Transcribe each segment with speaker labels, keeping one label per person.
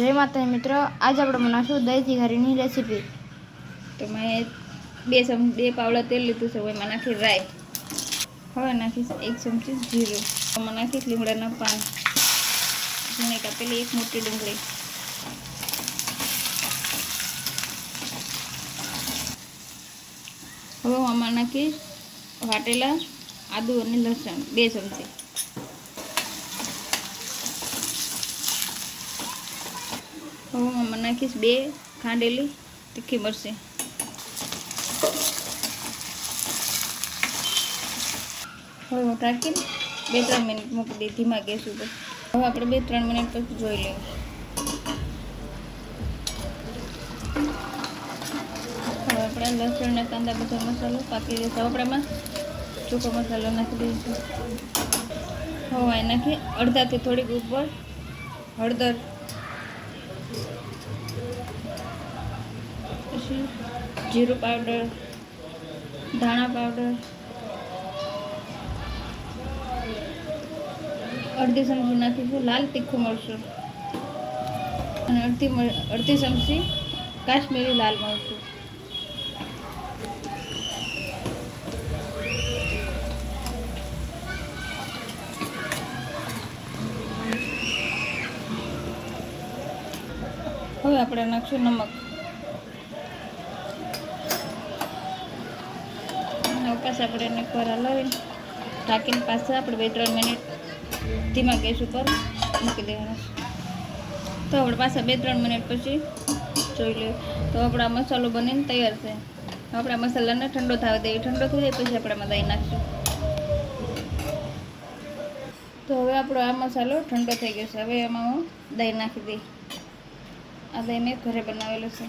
Speaker 1: જય માતાજી મિત્રો, આજે આપણે બનાવશું દહીંથી ઘારીની રેસીપી
Speaker 2: તો મેં બે ચમ બે પાવડા તેલ લીધું છે, એમાં નાખી રાઈ. હવે નાખીશ એક ચમચી જીરું. એમાં નાખીશ લીમડાના પાન. ઝીણી કાપેલી એક મોટી ડુંગળી. હવે હું આમાં નાખીશ વાટેલા, આદુ અને લસણ, બે ચમચી હવે હું આમાં નાખીશ બે ખાંડેલી તીખી મરચી. હું ઢાંકીને બે ત્રણ મિનિટ મૂકી દઈ ધીમા ગેસ ઉપર. હવે આપણે બે ત્રણ મિનિટ પછી જોઈ લઈએ હવે આપણે લસણ ને કાંદા બધો મસાલો પાકી જશે હવે આપણે એમાં મસાલો નાખી દઈશું. હવે નાખી અડધાથી થોડીક ઉપર હળદર. પછી જીરું પાવડર, ધાણા પાવડર, અડધી ચમચી નાખીશું, લાલ તીખું મરચું અને અડધી અડધી ચમચી કાશ્મીરી લાલ મરચું. હવે આપણે નાખશું નમક. પાછા આપણે એને એકવાર હલાવીને ઢાંકીને પાછા આપણે બે ત્રણ મિનિટ ધીમા ગેસ ઉપર મૂકી દેવાના તો આપણે પાછા બે ત્રણ મિનિટ પછી જોઈ લઈએ. તો આપણા મસાલો બનીને તૈયાર છે. આપણા મસાલાને ઠંડો થવા દઈએ ઠંડો થઈ જાય પછી આપણે દહીં નાખશું. તો હવે આપણો આ મસાલો ઠંડો થઈ ગયો છે. હવે એમાં હું દહીં નાખી દઈ આ દહીં મેં ઘરે બનાવેલું છે.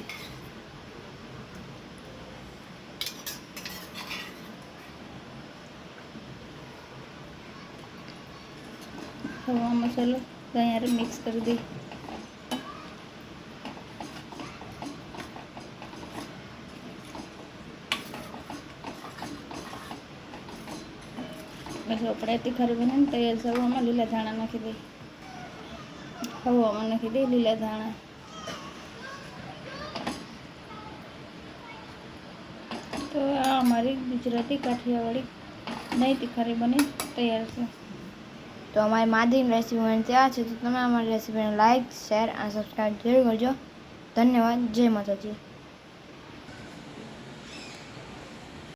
Speaker 2: હવે મસાલો હારે મિક્સ કરી દઈ બસ આપણે તીખારી બને ને તૈયાર સવામાં લીલા ધાણા નાખી દઈ હવે આમાં નાખી દઈ લીલા ધાણા. તો આ અમારી ગુજરાતી કાઠિયાવાડી દહીં તીખારી બની, તૈયાર છે.
Speaker 1: તો અમારી માદીની રેસીપી મને ત્યાં છે, તો તમે અમારી રેસીપીને લાઇક શેર અને સબસ્ક્રાઈબ જરૂર કરજો. ધન્યવાદ, જય માતાજી.